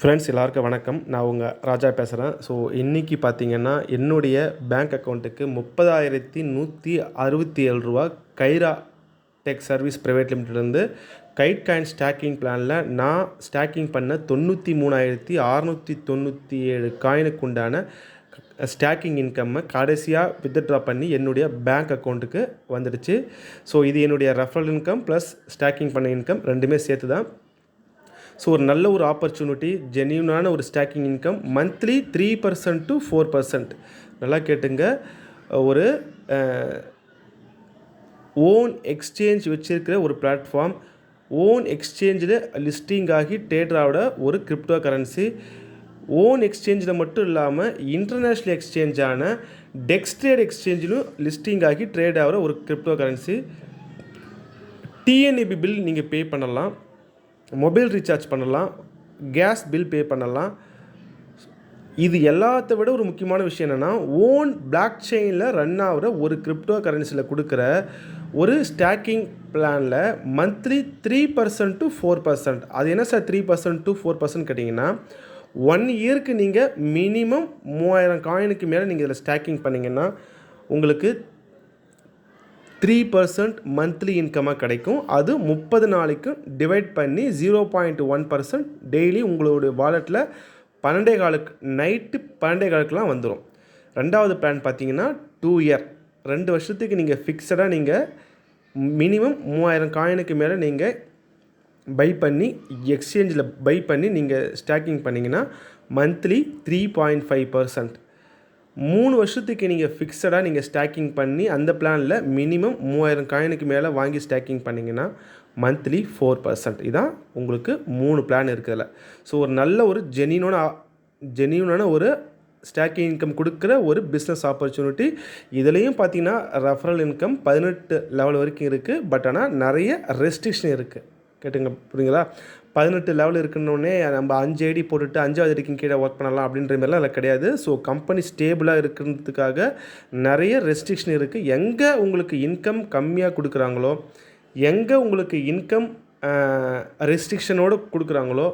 Friends எல்லாருக்கும் வணக்கம். நான் உங்கள் ராஜா பேசுகிறேன் ஸோ இன்றைக்கி பார்த்தீங்கன்னா என்னுடைய பேங்க் அக்கௌண்ட்டுக்கு முப்பதாயிரத்தி நூற்றி அறுபத்தி ஏழு ரூபா கைரா டெக் சர்வீஸ் ப்ரைவேட் லிமிட்டிலேருந்து கைட் காயின் ஸ்டாக்கிங் பிளானில் நான் ஸ்டாக்கிங் பண்ண தொண்ணூற்றி மூணாயிரத்தி அறநூற்றி தொண்ணூற்றி ஏழு காயினுக்கு உண்டான ஸ்டாக்கிங் இன்கம்மை கடைசியாக வித்ட்ரா பண்ணி என்னுடைய பேங்க் அக்கௌண்ட்டுக்கு வந்துடுச்சு. ஸோ இது என்னுடைய ரெஃபரல் இன்கம் ப்ளஸ் ஸ்டாக்கிங் பண்ண இன்கம் ரெண்டுமே சேர்த்து தான் ஸோ ஒரு நல்ல ஒரு ஆப்பர்ச்சுனிட்டி ஜென்யூனான ஒரு staking income monthly three percent to four percent நல்லா கேட்டுங்க. ஒரு ஓன் எக்ஸ்சேஞ்ச் வச்சுருக்கிற ஒரு பிளாட்ஃபார்ம் ஓன் எக்ஸ்சேஞ்சில் லிஸ்டிங் ஆகி ட்ரேடரோட ஒரு கிரிப்டோ கரன்சி ஓன் எக்ஸ்சேஞ்சில் மட்டும் இல்லாமல் இன்டர்நேஷ்னல் எக்ஸ்சேஞ்சான டெக்ஸ்ட்ரேட் எக்ஸ்சேஞ்சிலும் லிஸ்டிங் ஆகி ட்ரேட் ஆகிற ஒரு கிரிப்டோ கரன்சி டிஎன்இபி பில் நீங்கள் பே பண்ணலாம். மொபைல் ரீசார்ஜ் பண்ணலாம் கேஸ் பில் பே பண்ணலாம். இது எல்லாத்த விட ஒரு முக்கியமான விஷயம் என்னென்னா ஓன் பிளாக் செயினில் ரன் ஆகிற ஒரு கிரிப்டோ கரன்சியில் கொடுக்குற ஒரு ஸ்டாக்கிங் பிளானில் monthly three percent to four percent அது என்ன sir three percent to four percent கேட்டிங்கன்னா ஒன் இயருக்கு நீங்கள் மினிமம் மூவாயிரம் காயினுக்கு மேலே நீங்கள் இதில் ஸ்டாக்கிங் பண்ணிங்கன்னா உங்களுக்கு த்ரீ பர்சன்ட் மந்த்லி இன்கமாக கிடைக்கும். அது முப்பது நாளைக்கும் டிவைட் பண்ணி zero point one percent daily உங்களுடைய வாலெட்டில் பன்னெண்டே காலுக்கு நைட்டு பன்னெண்டே காலுக்குலாம் வந்துடும் ரெண்டாவது பிளான் பார்த்தீங்கன்னா டூ இயர் ரெண்டு வருஷத்துக்கு நீங்கள் ஃபிக்ஸடாக நீங்கள் மினிமம் மூவாயிரம் காயினுக்கு மேலே நீங்கள் பை பண்ணி எக்ஸ்சேஞ்சில் பை பண்ணி நீங்கள் ஸ்டாக்கிங் பண்ணிங்கன்னா monthly three point five percent மூணு வருஷத்துக்கு நீங்கள் ஃபிக்ஸடாக நீங்கள் ஸ்டாக்கிங் பண்ணி அந்த பிளானில் மினிமம் மூவாயிரம் காயினுக்கு மேலே வாங்கி ஸ்டாக்கிங் பண்ணிங்கன்னா மந்த்லி ஃபோர் பர்சன்ட் இதான் உங்களுக்கு மூணு பிளான் இருக்குதுல. ஸோ ஒரு நல்ல ஒரு ஜெனியூனான ஜெனியூனான ஒரு ஸ்டாக்கிங் இன்கம் கொடுக்குற ஒரு பிஸ்னஸ் ஆப்பர்ச்சுனிட்டி இதுலேயும் பார்த்தீங்கன்னா ரெஃபரல் இன்கம் பதினெட்டு லெவல் வரைக்கும் இருக்குது பட் ஆனால் நிறைய ரெஸ்ட்ரிக்ஷன் இருக்குது கேட்டுங்க புரியுங்களா பதினெட்டு லெவல் இருக்குன்னொடனே நம்ம அஞ்சு ஐடி போட்டுட்டு அஞ்சாவது ஐடிக்கு கீழே ஒர்க் பண்ணலாம் அப்படின்ற மாதிரிலாம் அதில் கிடையாது. ஸோ கம்பெனி ஸ்டேபிளாக இருக்கிறதுக்காக நிறைய ரெஸ்ட்ரிக்ஷன் இருக்குது எங்கே உங்களுக்கு இன்கம் கம்மியாக கொடுக்குறாங்களோ எங்கே உங்களுக்கு இன்கம் ரெஸ்ட்ரிக்ஷனோடு கொடுக்குறாங்களோ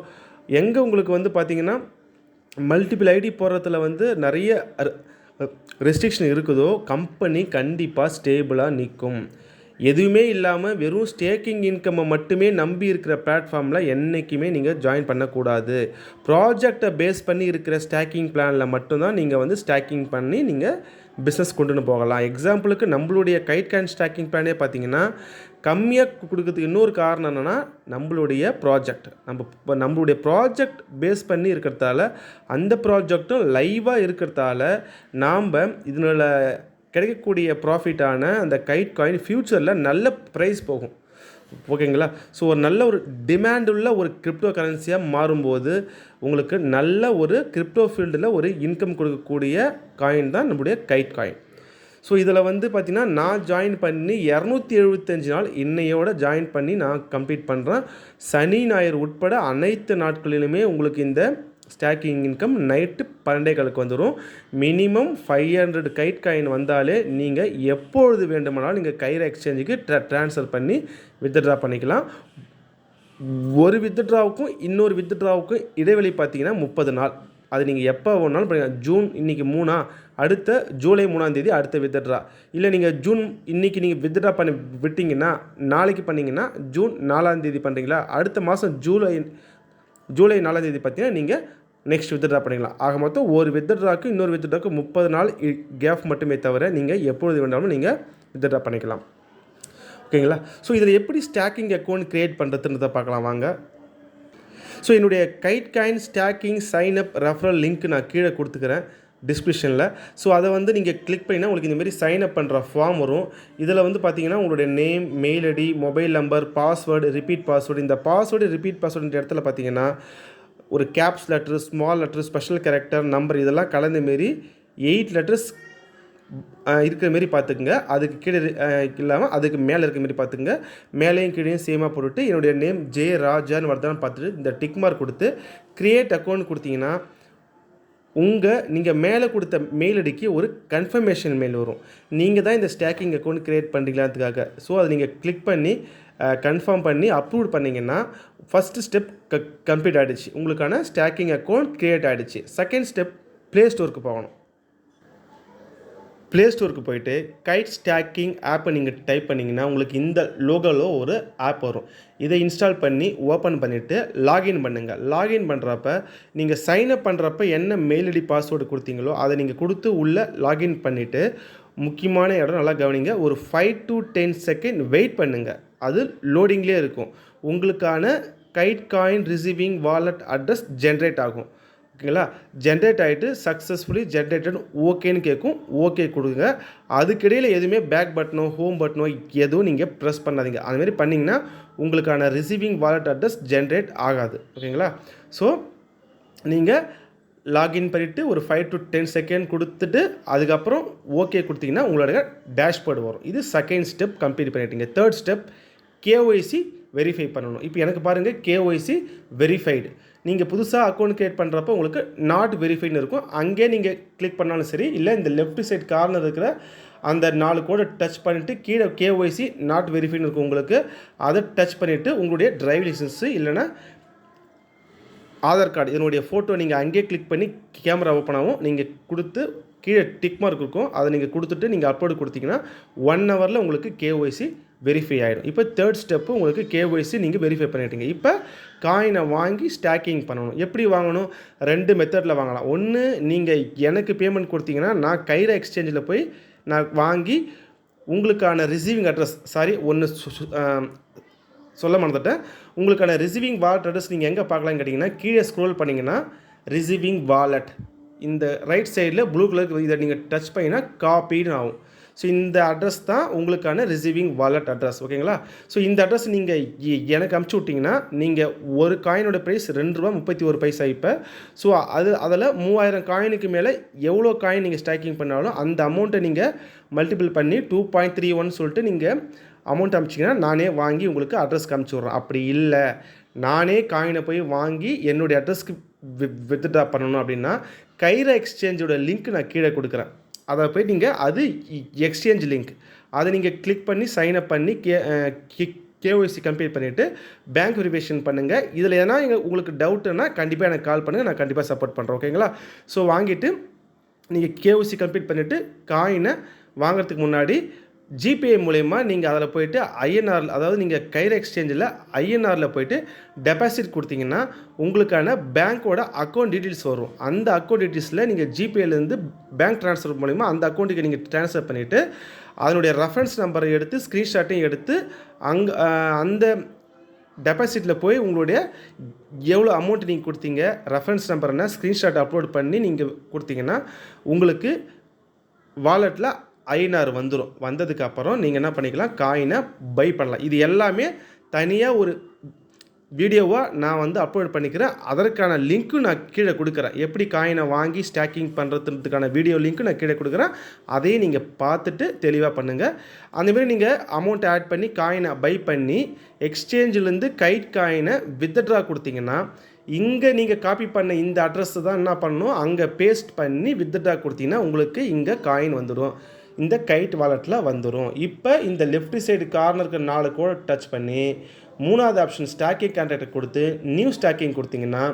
எங்கே உங்களுக்கு வந்து பார்த்திங்கன்னா மல்டிபிள் ஐடி போடுறதுல வந்து நிறைய ரெஸ்ட்ரிக்ஷன் இருக்குதோ கம்பெனி கண்டிப்பாக ஸ்டேபிளாக நிற்கும் எதுவுமே இல்லாமல் வெறும் ஸ்டேக்கிங் இன்கம்மை மட்டுமே நம்பி இருக்கிற பிளாட்ஃபார்மில் என்றைக்குமே நீங்கள் ஜாயின் பண்ணக்கூடாது. ப்ராஜெக்டை பேஸ் பண்ணி இருக்கிற ஸ்டாக்கிங் பிளானில் மட்டும்தான் நீங்கள் வந்து ஸ்டாக்கிங் பண்ணி நீங்கள் பிஸ்னஸ் கொண்டுன்னு போகலாம். எக்ஸாம்பிளுக்கு நம்மளுடைய கைட் கேன் ஸ்டாக்கிங் பிளானே பார்த்தீங்கன்னா கம்மியாக கொடுக்கறதுக்கு இன்னொரு காரணம் என்னென்னா நம்மளுடைய ப்ராஜெக்ட் நம்ம இப்போ நம்மளுடைய ப்ராஜெக்ட் பேஸ் பண்ணி இருக்கிறதால அந்த ப்ராஜெக்டும் லைவாக இருக்கிறதால நாம் இதனால் கிடைக்கக்கூடிய ப்ராஃபிட்டான அந்த கைட் காயின் ஃப்யூச்சரில் நல்ல ப்ரைஸ் போகும். ஓகேங்களா ஸோ ஒரு நல்ல ஒரு டிமாண்ட் உள்ள ஒரு கிரிப்டோ கரன்சியாக மாறும்போது உங்களுக்கு நல்ல ஒரு கிரிப்டோ ஃபீல்டில் ஒரு இன்கம் கொடுக்கக்கூடிய காயின் தான் நம்முடைய கைட் காயின் ஸோ இதில் வந்து பார்த்திங்கன்னா நான் ஜாயின் பண்ணி இரநூத்தி எழுபத்தஞ்சு நாள் இன்னையோட ஜாயின் பண்ணி நான் கம்ப்ளீட் பண்ணுறேன் சனி ஞாயிறு உட்பட அனைத்து நாட்களிலுமே உங்களுக்கு இந்த ஸ்டாக்கிங் இன்கம் நைட்டு பன்னெண்டே காலுக்கு வந்துடும் minimum five hundred kite coin வந்தாலே நீங்கள் எப்பொழுது வேண்டுமானாலும் நீங்கள் கயிறு எக்ஸ்சேஞ்சுக்கு ட்ரா ட்ரான்ஸ்ஃபர் பண்ணி வித்ட்ரா பண்ணிக்கலாம். ஒரு வித்ட்ராவுக்கும் இன்னொரு வித்ட்ராவுக்கும் இடைவெளி பார்த்தீங்கன்னா முப்பது நாள். அது நீங்கள் எப்போ வேணாலும் பண்ணிக்கலாம் ஜூன் இன்றைக்கி மூணா அடுத்த ஜூலை மூணாந்தேதி அடுத்த வித்ட்ரா இல்லை நீங்கள் ஜூன் இன்றைக்கி நீங்கள் வித்ட்ரா பண்ணி விட்டிங்கன்னா நாளைக்கு பண்ணிங்கன்னா ஜூன் நாலாந்தேதி பண்ணுறீங்களா அடுத்த மாதம் ஜூலை ஜூலை நாலாந்தேதி பார்த்தீங்கன்னா நீங்கள் நெக்ஸ்ட் வித்ட்ரா பண்ணிக்கலாம். ஆக மொத்தம் ஒரு வித்ட்ராக்கு இன்னொரு வித்ட்ராக்கு முப்பது நாள் கேப் மட்டுமே தவிர நீங்கள் எப்பொழுது வேண்டாலும் நீங்கள் வித்ட்ரா பண்ணிக்கலாம். ஓகேங்களா? ஸோ இதில் எப்படி ஸ்டாக்கிங் அக்கௌண்ட் க்ரியேட் பண்ணுறதுன்றதை பார்க்கலாம் வாங்க. ஸோ என்னுடைய kite coin staking sign up referral link நான் கீழே கொடுத்துக்கிறேன். டிஸ்கிரிப்ஷனில் ஸோ அதை வந்து நீங்கள் கிளிக் பண்ணினா உங்களுக்கு இந்தமாரி சைன் அப் பண்ணுற ஃபார்ம் வரும். இதில் வந்து பார்த்தீங்கன்னா உங்களுடைய name mail ID mobile number password repeat password இந்த பாஸ்வேர்டு ரிப்பீட் பாஸ்வேர்டு இடத்துல பார்த்தீங்கன்னா ஒரு caps letter small letter special character number இதெல்லாம் கலந்த மாரி எயிட் லெட்டர்ஸ் இருக்கிற மாரி பார்த்துக்குங்க அதுக்கு கீழே இல்லாமல் அதுக்கு மேலே இருக்கிற மாரி பார்த்துக்குங்க மேலேயும் கீழேயும் சேமாக போட்டுட்டு என்னுடைய நேம் ஜே ராஜான்னு வரதான்னு பார்த்துட்டு இந்த டிக் மார்க் கொடுத்து க்ரியேட் அக்கௌண்ட் கொடுத்தீங்கன்னா உங்கள் நீங்கள் மேலே கொடுத்த மெயில் ஐடிக்கு ஒரு கன்ஃபர்மேஷன் மெயில் வரும். நீங்கள் தான் இந்த ஸ்டாக்கிங் அக்கௌண்ட் க்ரியேட் பண்ணுறீங்களாத்துக்காக ஸோ அதை நீங்கள் கிளிக் பண்ணி கன்ஃபார்ம் பண்ணி அப்ரூவ் பண்ணிங்கன்னா ஃபஸ்ட்டு ஸ்டெப் க கம்ப்ளீட் ஆகிடுச்சு உங்களுக்கான ஸ்டாக்கிங் அக்கௌண்ட் க்ரியேட் ஆகிடுச்சு செகண்ட் ஸ்டெப் ப்ளே ஸ்டோருக்கு போகணும். ப்ளே ஸ்டோருக்கு போயிட்டு கைட் ஸ்டாக்கிங் ஆப்பை நீங்கள் டைப் பண்ணிங்கன்னா உங்களுக்கு இந்த லோகோவில் ஒரு ஆப் வரும். இதை இன்ஸ்டால் பண்ணி ஓப்பன் பண்ணிவிட்டு லாகின் பண்ணுங்கள் லாகின் பண்ணுறப்ப நீங்கள் சைன் அப் பண்ணுறப்ப என்ன மெயில் ஐடி பாஸ்வேர்டு கொடுத்தீங்களோ அதை நீங்கள் கொடுத்து உள்ளே லாகின் பண்ணிவிட்டு முக்கியமான இடம் நல்லா கவனிங்க. ஒரு five to ten second wait பண்ணுங்கள் அது லோடிங்லேயே இருக்கும். உங்களுக்கான kite coin receiving wallet address generate ஆகும். ஓகேங்களா? ஜென்ரேட் ஆகிட்டு சக்ஸஸ்ஃபுல்லி ஜென்ரேட்டட் ஓகேன்னு கேட்கும் ஓகே கொடுங்க. அதுக்கிடையில் எதுவுமே பேக் பட்டனோ ஹோம் பட்டனோ எதுவும் நீங்கள் ப்ரெஸ் பண்ணாதீங்க. அதுமாரி பண்ணிங்கன்னா உங்களுக்கான ரிசீவிங் வாலெட் அட்ரஸ் ஜென்ரேட் ஆகாது. ஓகேங்களா? ஸோ நீங்கள் லாகின் பண்ணிவிட்டு ஒரு ஃபைவ் டு டென் செகண்ட் கொடுத்துட்டு அதுக்கப்புறம் ஓகே கொடுத்தீங்கன்னா உங்களோட டேஷ்போர்டு வரும். இது செகண்ட் ஸ்டெப் கம்ப்ளீட் பண்ணிட்டீங்க. தேர்ட் ஸ்டெப் கேஒய்சி வெரிஃபை பண்ணணும். இப்போ எனக்கு பாருங்கள் கேஒய்சி வெரிஃபைடு நீங்கள் புதுசாக அக்கௌண்ட் க்ரியேட் பண்ணுறப்போ உங்களுக்கு நாட் வெரிஃபைன்னு இருக்கும். அங்கே நீங்கள் கிளிக் பண்ணாலும் சரி இல்லை இந்த லெஃப்ட் சைட் கார்னர் இருக்கிற அந்த நாலு கோடை டச் பண்ணிவிட்டு கீழே கேஒய்சி நாட் வெரிஃபைன்னு இருக்கும் உங்களுக்கு. அதை டச் பண்ணிவிட்டு உங்களுடைய டிரைவிங் லைசன்ஸு இல்லைன்னா ஆதார் கார்டு இதனுடைய ஃபோட்டோ நீங்கள் அங்கேயே கிளிக் பண்ணி கேமரா ஓப்பன் ஆகும் நீங்கள் கொடுத்து கீழே டிக் மார்க் இருக்கும். அதை நீங்கள் கொடுத்துட்டு நீங்கள் அப்லோடு கொடுத்தீங்கன்னா ஒன் ஹவரில் உங்களுக்கு கேஒய்சி வெரிஃபை ஆகிடும் இப்போ தேர்ட் ஸ்டெப்பு உங்களுக்கு கேஒய்சி நீங்கள் வெரிஃபை பண்ணிட்டீங்க. இப்போ காயினை வாங்கி ஸ்டாக்கிங் பண்ணணும். எப்படி வாங்கணும்? ரெண்டு மெத்தடில் வாங்கலாம். ஒன்று நீங்கள் எனக்கு பேமெண்ட் கொடுத்தீங்கன்னா நான் கைர எக்ஸ்சேஞ்சில் போய் நான் வாங்கி உங்களுக்கான ரிசீவிங் அட்ரஸ் சாரி ஒன்று சொல்ல மறந்துட்டேன். உங்களுக்கான ரிசீவிங் வாலெட் அட்ரஸ் நீங்கள் எங்கே பார்க்கலான்னு கேட்டிங்கன்னா கீழே ஸ்க்ரோல் பண்ணிங்கன்னா ரிசீவிங் வாலெட் இந்த ரைட் சைடில் ப்ளூ கலர் இதை நீங்கள் டச் பண்ணிங்கன்னா காப்பின்னு ஆகும். ஸோ இந்த அட்ரஸ் தான் உங்களுக்கான ரிசீவிங் வாலெட் அட்ரஸ் ஓகேங்களா ஸோ இந்த அட்ரஸ் நீங்கள் எனக்கு அமுச்சு விட்டிங்கன்னா நீங்கள் ஒரு காயினோட ப்ரைஸ் ரெண்டு ரூபா முப்பத்தி ஒரு பைசா இப்போ. ஸோ அது அதில் மூவாயிரம் காயினுக்கு மேலே எவ்வளோ காயின் நீங்கள் ஸ்டாக்கிங் பண்ணாலும் அந்த அமௌண்ட்டை நீங்கள் மல்டிபிள் பண்ணி டூ பாயிண்ட் த்ரீ ஒன் சொல்லிட்டு நீங்கள் அமௌண்ட் அமிச்சிங்கன்னா நானே வாங்கி உங்களுக்கு அட்ரஸ்க்கு அமுச்சு விட்றேன். அப்படி இல்லை. நானே காயினை போய் வாங்கி என்னுடைய அட்ரஸ்க்கு வித்ட்ரா பண்ணணும் அப்படின்னா கைரா எக்ஸ்சேஞ்சோட லிங்க் நான் கீழே கொடுக்குறேன். அதை போய் நீங்கள் அது எக்ஸ்சேஞ்ச் லிங்க் அதை நீங்கள் கிளிக் பண்ணி சைன் அப் பண்ணி கே கேஒய்சி கம்ப்ளீட் பண்ணிவிட்டு பேங்க் வெரிஃபிகேஷன் பண்ணுங்கள் இதில் எதனா எங்கள் உங்களுக்கு டவுட்டுன்னா கண்டிப்பாக எனக்கு கால் பண்ணுங்கள் நான் கண்டிப்பாக சப்போர்ட் பண்ணுறேன் ஓகேங்களா ஸோ வாங்கிட்டு நீங்கள் கேஒய்சி கம்ப்ளீட் பண்ணிவிட்டு காயினை வாங்குறதுக்கு முன்னாடி ஜிபே மூலயமா நீங்கள் அதில் போயிட்டு ஐஎன்ஆர் அதாவது நீங்கள் கைர் எக்ஸ்சேஞ்சில் ஐஎன்ஆரில் போயிட்டு டெபாசிட் கொடுத்தீங்கன்னா உங்களுக்கான பேங்க்கோட அக்கௌண்ட் டீட்டெயில்ஸ் வரும். அந்த அக்கௌண்ட் டீட்டெயில்ஸில் நீங்கள் ஜிபேலேருந்து பேங்க் ட்ரான்ஸ்ஃபர் மூலிமா அந்த அக்கௌண்ட்டுக்கு நீங்கள் ட்ரான்ஸ்ஃபர் பண்ணிவிட்டு அதனுடைய ரெஃபரன்ஸ் நம்பரை எடுத்து ஸ்க்ரீன்ஷாட்டையும் எடுத்து அங்கே அந்த டெபாசிட்டில் போய் உங்களுடைய எவ்வளோ அமௌண்ட் நீங்கள் கொடுத்தீங்க ரெஃபரன்ஸ் நம்பர்னால் ஸ்க்ரீன்ஷாட் அப்லோட் பண்ணி நீங்கள் கொடுத்தீங்கன்னா உங்களுக்கு வாலெட்டில் ஐநாறு வந்துடும் வந்ததுக்கப்புறம் நீங்கள் என்ன பண்ணிக்கலாம்? காயினை பை பண்ணலாம். இது எல்லாமே தனியாக ஒரு வீடியோவாக நான் வந்து அப்லோட் பண்ணிக்கிறேன். அதற்கான லிங்க்கும் நான் கீழே கொடுக்குறேன். எப்படி காயினை வாங்கி ஸ்டாக்கிங் பண்ணுறதுக்கான வீடியோ லிங்க்கும் நான் கீழே கொடுக்குறேன். அதையும் நீங்கள் பார்த்துட்டு தெளிவாக பண்ணுங்கள் அந்தமாரி நீங்கள் அமௌண்ட் ஆட் பண்ணி காயினை பை பண்ணி எக்ஸ்சேஞ்சிலேருந்து கைட் காயினை வித்ட்ரா கொடுத்தீங்கன்னா இங்கே நீங்கள் காப்பி பண்ண இந்த அட்ரஸ் தான் என்ன பண்ணணும் அங்கே பேஸ்ட் பண்ணி வித்ட்ரா கொடுத்தீங்கன்னா உங்களுக்கு இங்கே காயின் வந்துடும் இந்த கைட் வாலெட்டில் வந்துடும் இப்போ இந்த லெஃப்ட் சைடு கார்னருக்கு நாலு கூட டச் பண்ணி மூணாவது ஆப்ஷன் ஸ்டாக்கிங் கான்ட்ராக்டை கொடுத்து நியூ ஸ்டாக்கிங் கொடுத்தீங்கன்னா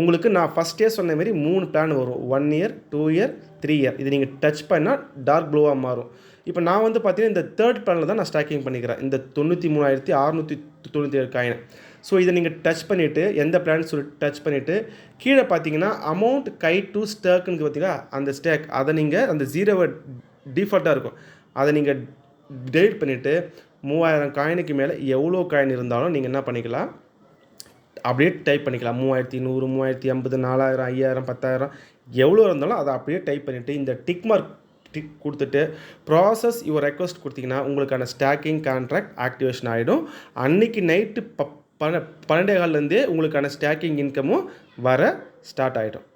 உங்களுக்கு நான் ஃபஸ்ட்டே சொன்ன மாதிரி மூணு பிளான் வரும். One year two year three year இது நீங்கள் டச் பண்ணால் டார்க் ப்ளூவாக மாறும். இப்போ நான் வந்து பார்த்தீங்கன்னா இந்த தேர்ட் பிளானில் தான் நான் ஸ்டாக்கிங் பண்ணிக்கிறேன். இந்த தொண்ணூற்றி மூணாயிரத்தி அறநூற்றி தொண்ணூற்றி ஏழு காயினை ஸோ இதை நீங்கள் டச் பண்ணிவிட்டு எந்த பிளான் சொல்லி டச் பண்ணிவிட்டு கீழே பார்த்தீங்கன்னா அமௌண்ட் கை டு ஸ்டேக்குன்னு பார்த்தீங்கன்னா அந்த ஸ்டேக் அதை நீங்கள் அந்த ஜீரோவை டிஃபால்ட்டாக இருக்கும். அதை நீங்கள் டெலிட் பண்ணிவிட்டு மூவாயிரம் காயினுக்கு மேலே எவ்வளோ காயின் இருந்தாலும் நீங்கள் என்ன பண்ணிக்கலாம்? அப்படியே டைப் பண்ணிக்கலாம். மூவாயிரத்தி நூறு மூவாயிரத்தி ஐம்பது நாலாயிரம் ஐயாயிரம் பத்தாயிரம் எவ்வளோ இருந்தாலும் அதை அப்படியே டைப் பண்ணிவிட்டு இந்த டிக் மார்க் டிக் கொடுத்துட்டு ப்ராசஸ் யுவர் ரெக்வஸ்ட் கொடுத்தீங்கன்னா உங்களுக்கான ஸ்டாக்கிங் கான்ட்ராக்ட் ஆக்டிவேஷன் ஆகிடும் அன்றைக்கி நைட்டு ப பன பன்னெண்டே கால்லேருந்தே உங்களுக்கான ஸ்டாக்கிங் இன்கமும் வர ஸ்டார்ட் ஆகிடும்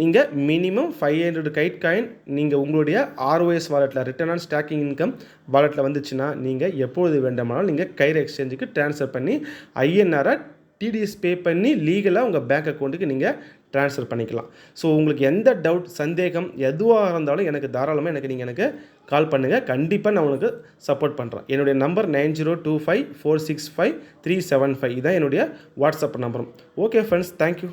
நீங்கள் minimum five hundred kite coin நீங்கள் உங்களுடைய ஆர்ஓஎஸ் வாலெட்டில் ரிட்டர்ன் ஆன் ஸ்டாக்கிங் இன்கம் வாலெட்டில் வந்துச்சுன்னா நீங்கள் எப்பொழுது வேண்டுமானாலும் நீங்கள் கைர் எக்ஸ்சேஞ்சுக்கு ட்ரான்ஸ்ஃபர் பண்ணி ஐஎன்ஆரை டிடிஎஸ் பே பண்ணி லீகலாக உங்கள் பேங்க் அக்கௌண்ட்டுக்கு நீங்கள் ட்ரான்ஸ்ஃபர் பண்ணிக்கலாம். ஸோ உங்களுக்கு எந்த டவுட் சந்தேகம் எதுவாக இருந்தாலும் எனக்கு தாராளமாக எனக்கு நீங்கள் எனக்கு கால் பண்ணுங்கள் கண்டிப்பாக நான் உங்களுக்கு சப்போர்ட் பண்ணுறேன் என்னுடைய number nine zero two five four six five three seven five இதான் என்னுடைய வாட்ஸ்அப் நம்பரும் ஓகே ஃப்ரெண்ட்ஸ் தேங்க்யூ